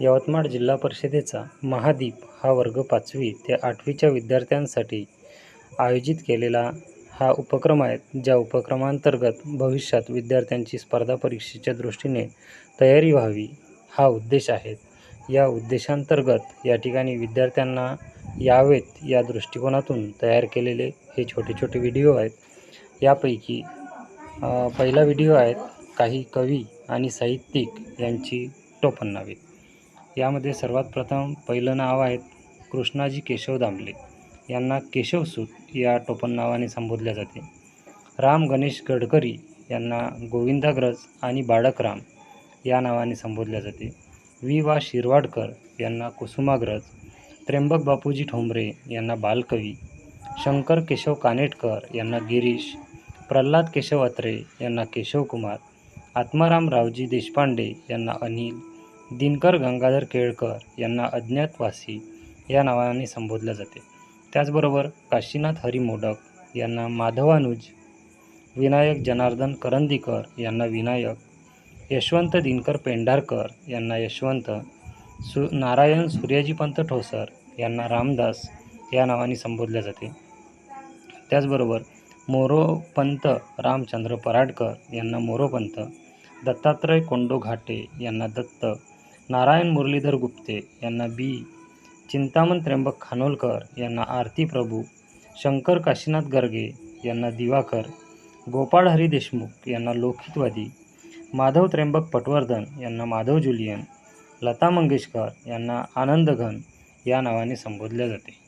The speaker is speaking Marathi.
यवतमाळ जिल्हा परिषदेचा महादीप हा वर्ग पाचवी ते आठवीच्या विद्यार्थ्यांसाठी आयोजित केलेला हा उपक्रम आहे ज्या उपक्रमांतर्गत भविष्यात विद्यार्थ्यांची स्पर्धा परीक्षेच्या दृष्टीने तयारी व्हावी हा उद्देश आहे. या उद्देशांतर्गत या ठिकाणी विद्यार्थ्यांना यावेत या दृष्टिकोनातून तयार केलेले हे छोटे छोटे व्हिडिओ आहेत. यापैकी पहिला व्हिडिओ आहेत काही कवी आणि साहित्यिक यांची टोपणनावे. यामध्ये सर्वात प्रथम पहिलं नाव आहेत कृष्णाजी केशव दामले. यांना केशवसूत या टोपण नावाने संबोधले जाते. राम गणेश गडकरी यांना गोविंदाग्रज आणि बाळकराम या नावाने संबोधले जाते. वि वा. शिरवाडकर यांना कुसुमाग्रज त्र्यंबक बापूजी ठोंबरे यांना बालकवी शंकर केशव कानेटकर यांना गिरीश प्रल्हाद केशव अत्रे यांना केशवकुमार आत्माराम रावजी देशपांडे यांना अनिल दिनकर गंगाधर केळकर यांना अज्ञातवासी या नावाने संबोधले जाते. त्याचबरोबर काशीनाथ हरी मोडक यांना माधवानुज विनायक जनार्दन करंदीकर यांना विनायक यशवंत दिनकर पेंढारकर यांना यशवंत सु नारायण सूर्याजीपंत ठोसर यांना रामदास या नावाने संबोधले जाते. त्याचबरोबर मोरोपंत रामचंद्र पराडकर यांना मोरोपंत दत्तात्रय कोंडो घाटे यांना दत्त नारायण मुरलीधर गुप्ते यांना बी. चिंतामण त्र्यंबक खानोलकर यांना आरती प्रभू शंकर काशीनाथ गर्गे यांना दिवाकर गोपाळ हरी देशमुख यांना लोकहितवादी माधव त्र्यंबक पटवर्धन यांना माधव जुलियन लता मंगेशकर यांना आनंदघन या नावाने संबोधले जाते.